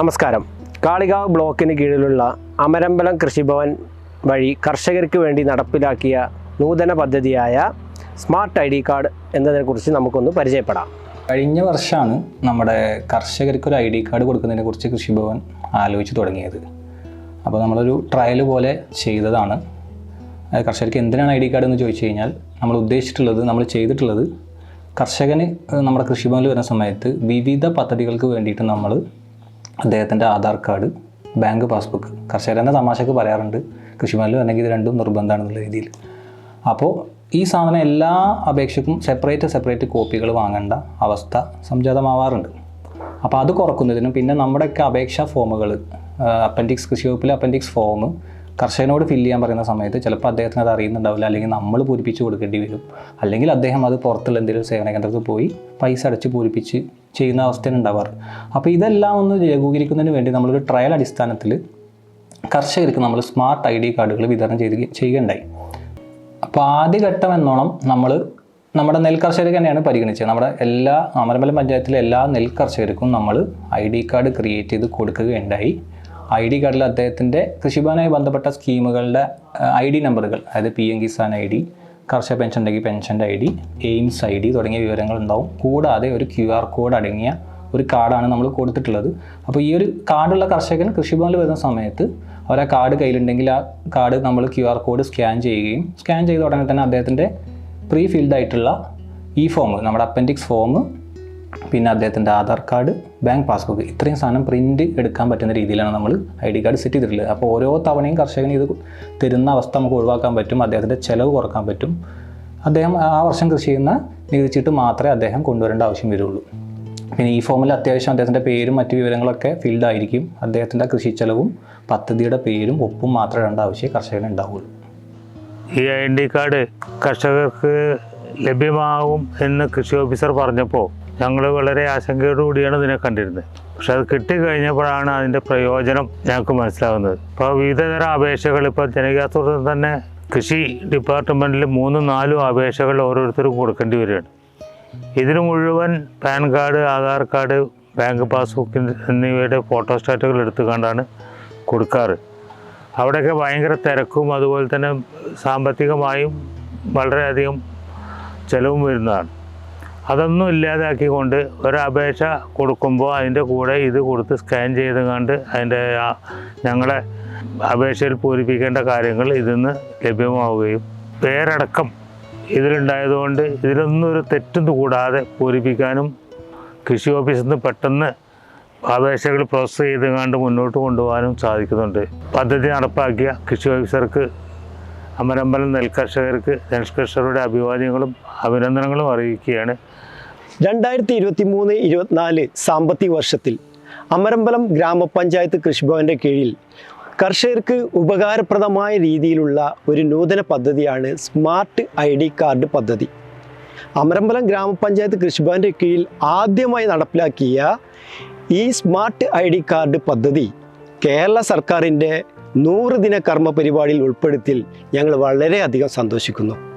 നമസ്കാരം. കാളികാവ് ബ്ലോക്കിന് കീഴിലുള്ള അമരമ്പലം കൃഷിഭവൻ വഴി കർഷകർക്ക് വേണ്ടി നടപ്പിലാക്കിയ നൂതന പദ്ധതിയായ സ്മാർട്ട് ഐ ഡി കാർഡ് എന്നതിനെക്കുറിച്ച് നമുക്കൊന്ന് പരിചയപ്പെടാം. കഴിഞ്ഞ വർഷമാണ് നമ്മുടെ കർഷകർക്ക് ഒരു ഐ ഡി കാർഡ് കൊടുക്കുന്നതിനെ കുറിച്ച് കൃഷിഭവൻ ആലോചിച്ച് തുടങ്ങിയത്. അപ്പോൾ നമ്മളൊരു ട്രയൽ പോലെ ചെയ്തതാണ്. കർഷകർക്ക് എന്തിനാണ് ഐ ഡി കാർഡ് എന്ന് ചോദിച്ചു കഴിഞ്ഞാൽ നമ്മൾ ഉദ്ദേശിച്ചിട്ടുള്ളത് നമ്മൾ ചെയ്തിട്ടുള്ളത് കർഷകന് നമ്മുടെ കൃഷിഭവനിൽ വരുന്ന സമയത്ത് വിവിധ പദ്ധതികൾക്ക് വേണ്ടിയിട്ട് നമ്മൾ അദ്ദേഹത്തിന്റെ ആധാർ കാർഡ് ബാങ്ക് പാസ്ബുക്ക് കർഷകർ തന്നെ തമാശക്ക് പറയാറുണ്ട്. കൃഷിഭവനിൽ അല്ലെങ്കിൽ ഇത് രണ്ടും നിർബന്ധമാണെന്നുള്ള രീതിയിൽ. അപ്പോൾ ഈ സാധനം എല്ലാ അപേക്ഷക്കും സെപ്പറേറ്റ് സെപ്പറേറ്റ് കോപ്പികൾ വാങ്ങേണ്ട അവസ്ഥ സംജാതമാവാറുണ്ട്. അപ്പോൾ അത് കുറക്കുന്നതിനും പിന്നെ നമ്മുടെയൊക്കെ അപേക്ഷാ ഫോമുകൾ അപ്പൻഡിക്സ് കൃഷി വകുപ്പിലെ അപ്പൻഡിക്സ് ഫോം കർഷകനോട് ഫില്ല് ചെയ്യാൻ പറയുന്ന സമയത്ത് ചിലപ്പോൾ അദ്ദേഹത്തിന് അത് അറിയുന്നുണ്ടാവില്ല അല്ലെങ്കിൽ നമ്മൾ പൂരിപ്പിച്ച് കൊടുക്കേണ്ടി വരും. അല്ലെങ്കിൽ അദ്ദേഹം അത് പുറത്തുള്ള എന്തെങ്കിലും സേവന കേന്ദ്രത്തിൽ പോയി പൈസ അടച്ച് പൂരിപ്പിച്ച് ചെയ്യുന്ന അവസ്ഥയാണ് ഉണ്ടാവാറ്. അപ്പോൾ ഇതെല്ലാം ഒന്ന് ലഘൂകരിക്കുന്നതിന് വേണ്ടി നമ്മളൊരു ട്രയൽ അടിസ്ഥാനത്തിൽ കർഷകർക്ക് നമ്മൾ സ്മാർട്ട് ഐ ഡി കാർഡുകൾ വിതരണം ചെയ്ത് ചെയ്യുകയുണ്ടായി. അപ്പോൾ ആദ്യഘട്ടം എന്നോണം നമ്മൾ നമ്മുടെ നെൽ കർഷകർക്ക് തന്നെയാണ് പരിഗണിച്ചത്. നമ്മുടെ എല്ലാ അമരമ്പലം പഞ്ചായത്തിലെ എല്ലാ നെൽകർഷകർക്കും നമ്മൾ ഐ ഡി കാർഡ് ക്രിയേറ്റ് ചെയ്ത് കൊടുക്കുകയുണ്ടായി. ഐ ഡി കാർഡിൽ അദ്ദേഹത്തിന്റെ കൃഷിഭവനുമായി ബന്ധപ്പെട്ട സ്കീമുകളുടെ ഐ ഡി നമ്പറുകൾ അതായത് P M Kisan I D കർഷക പെൻഷൻ ഉണ്ടെങ്കിൽ പെൻഷന്റെ I D AIMS I D തുടങ്ങിയ വിവരങ്ങൾ ഉണ്ടാവും. കൂടാതെ ഒരു ക്യു ആർ കോഡ് അടങ്ങിയ ഒരു കാർഡാണ് നമ്മൾ കൊടുത്തിട്ടുള്ളത്. അപ്പോൾ ഈ ഒരു കാർഡുള്ള കർഷകൻ കൃഷിഭവനിൽ വരുന്ന സമയത്ത് അവർ ആ കാർഡ് കയ്യിലുണ്ടെങ്കിൽ ആ കാർഡ് നമ്മൾ ക്യു ആർ കോഡ് സ്കാൻ ചെയ്യുകയും സ്കാൻ ചെയ്ത ഉടനെ തന്നെ അദ്ദേഹത്തിന്റെ പ്രീ ഫിൽഡ് ആയിട്ടുള്ള ഈ ഫോം നമ്മുടെ അപ്പൻഡിക്സ് ഫോം പിന്നെ അദ്ദേഹത്തിന്റെ ആധാർ കാർഡ് ബാങ്ക് പാസ്ബുക്ക് ഇത്രയും സാധനം പ്രിന്റ് എടുക്കാൻ പറ്റുന്ന രീതിയിലാണ് നമ്മൾ ഐ ഡി കാർഡ് സെറ്റ് ചെയ്തിട്ടുള്ളത്. അപ്പോൾ ഓരോ തവണയും കർഷകന് ഇത് തരുന്ന അവസ്ഥ നമുക്ക് ഒഴിവാക്കാൻ പറ്റും അദ്ദേഹത്തിന്റെ ചിലവ് കുറയ്ക്കാൻ പറ്റും. അദ്ദേഹം ആ വർഷം കൃഷി ചെയ്യുന്ന നികുതിച്ചിട്ട് മാത്രമേ അദ്ദേഹം കൊണ്ടുവരേണ്ട ആവശ്യം വരുള്ളൂ. പിന്നെ ഈ ഫോമിൽ അത്യാവശ്യം അദ്ദേഹത്തിന്റെ പേരും മറ്റു വിവരങ്ങളൊക്കെ ഫിൽഡ് ആയിരിക്കും. അദ്ദേഹത്തിന്റെ കൃഷി ചെലവും പദ്ധതിയുടെ പേരും ഒപ്പും മാത്രമേ ഇടേണ്ട ആവശ്യം കർഷകന് ഉണ്ടാവുള്ളൂ. ഈ ഐ ഡി കാർഡ് കർഷകർക്ക് ലഭ്യമാകും എന്ന് കൃഷി ഓഫീസർ പറഞ്ഞപ്പോൾ ഞങ്ങൾ വളരെ ആശങ്കയോടുകൂടിയാണ് ഇതിനെ കണ്ടിരുന്നത്. പക്ഷെ അത് കിട്ടിക്കഴിഞ്ഞപ്പോഴാണ് അതിന്റെ പ്രയോജനം ഞങ്ങൾക്ക് മനസ്സിലാകുന്നത്. ഇപ്പോൾ വിവിധതരം അപേക്ഷകൾ ഇപ്പോൾ ജനകീയാസൂത്രം തന്നെ കൃഷി ഡിപ്പാർട്ട്മെന്റിൽ മൂന്നും നാലും അപേക്ഷകൾ ഓരോരുത്തരും കൊടുക്കേണ്ടി വരികയാണ്. ഇതിന് മുഴുവൻ PAN card Aadhaar card bank passbook എന്നിവയുടെ ഫോട്ടോസ്റ്റാറ്റുകൾ എടുത്തുകൊണ്ടാണ് കൊടുക്കാറ്. അവിടെയൊക്കെ ഭയങ്കര തിരക്കും അതുപോലെ തന്നെ സാമ്പത്തികമായും വളരെയധികം ചിലവും വരുന്നതാണ്. അതൊന്നും ഇല്ലാതാക്കിക്കൊണ്ട് ഒരപേക്ഷ കൊടുക്കുമ്പോൾ അതിന്റെ കൂടെ ഇത് കൊടുത്ത് സ്കാൻ ചെയ്ത് കണ്ട് അതിന്റെ ഞങ്ങളെ അപേക്ഷയിൽ പൂരിപ്പിക്കേണ്ട കാര്യങ്ങൾ ഇതിൽ നിന്ന് ലഭ്യമാവുകയും പേരടക്കം ഇതിലുണ്ടായതുകൊണ്ട് ഇതിലൊന്നും ഒരു തെറ്റും കൂടാതെ പൂരിപ്പിക്കാനും കൃഷി ഓഫീസിൽ നിന്ന് പെട്ടെന്ന് അപേക്ഷകൾ പ്രോസസ്സ് ചെയ്ത് കണ്ട് മുന്നോട്ട് കൊണ്ടുപോകാനും സാധിക്കുന്നുണ്ട്. പദ്ധതി നടപ്പാക്കിയ കൃഷി ഓഫീസർക്ക് അമരമ്പലം നെൽകർഷകർക്ക് നെൽകർഷകരുടെ അഭിവാദ്യങ്ങളും അഭിനന്ദനങ്ങളും അറിയിക്കുകയാണ്. രണ്ടായിരത്തി ഇരുപത്തി മൂന്ന് ഇരുപത്തിനാല് സാമ്പത്തിക വർഷത്തിൽ അമരമ്പലം ഗ്രാമപഞ്ചായത്ത് കൃഷിഭവന്റെ കീഴിൽ കർഷകർക്ക് ഉപകാരപ്രദമായ രീതിയിലുള്ള ഒരു നൂതന പദ്ധതിയാണ് സ്മാർട്ട് ഐ ഡി കാർഡ് പദ്ധതി. അമരമ്പലം ഗ്രാമപഞ്ചായത്ത് കൃഷിഭവന്റെ കീഴിൽ ആദ്യമായി നടപ്പിലാക്കിയ ഈ സ്മാർട്ട് ഐ ഡി കാർഡ് പദ്ധതി കേരള സർക്കാരിന്റെ നൂറ് ദിന കർമ്മ പരിപാടിയിൽ ഉൾപ്പെടുത്തിൽ ഞങ്ങൾ വളരെയധികം സന്തോഷിക്കുന്നു.